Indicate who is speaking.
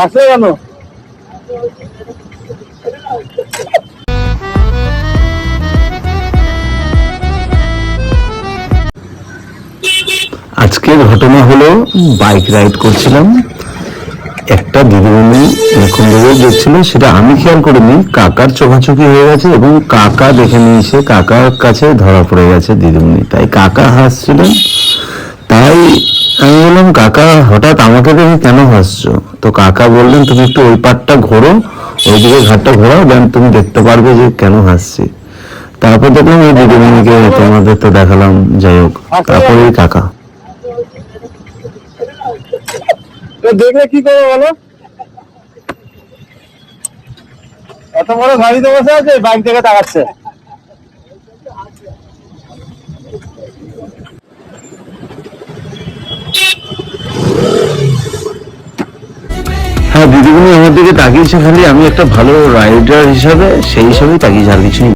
Speaker 1: হাসলে কেন?
Speaker 2: আজকের ঘটনা হলো বাইক রাইড করছিলাম। একটা দিদিমণি এরকম রোজ দেখছিল, সেটা আমি খেয়াল করিনি। কাকার চোখাচোখি হয়ে গেছে এবং কাকা দেখে নিয়েছে, কাকার কাছে ধরা পড়ে গেছে দিদিমণি। তাই কাকা হাসছিলেন। তাই কাকা, হঠাৎ আমাকে দেখে কেন হাসছো? তো কাকা বললেন, তুমি একটু ওই পাটটা ঘোরো, ওইদিকে ঘাটটা ঘোরাও দেন তুমি দেখতে পারবে যে কেন হাসছি। তারপর দেখলাম ওই দিদিমণিকে তোমাদের তো দেখালাম, যাই হোক তারপরে ওই কাকা
Speaker 1: দেখলে কি করব বলো? এত বড় গাড়িতে বসে আছে বাইক থেকে তাকাচ্ছে।
Speaker 2: হ্যাঁ দিদিমণি আমার দিকে তাকিয়েছে খালি আমি একটা ভালো রাইডার হিসাবে সেই হিসাবেই তাকিয়েছে, আর কিছু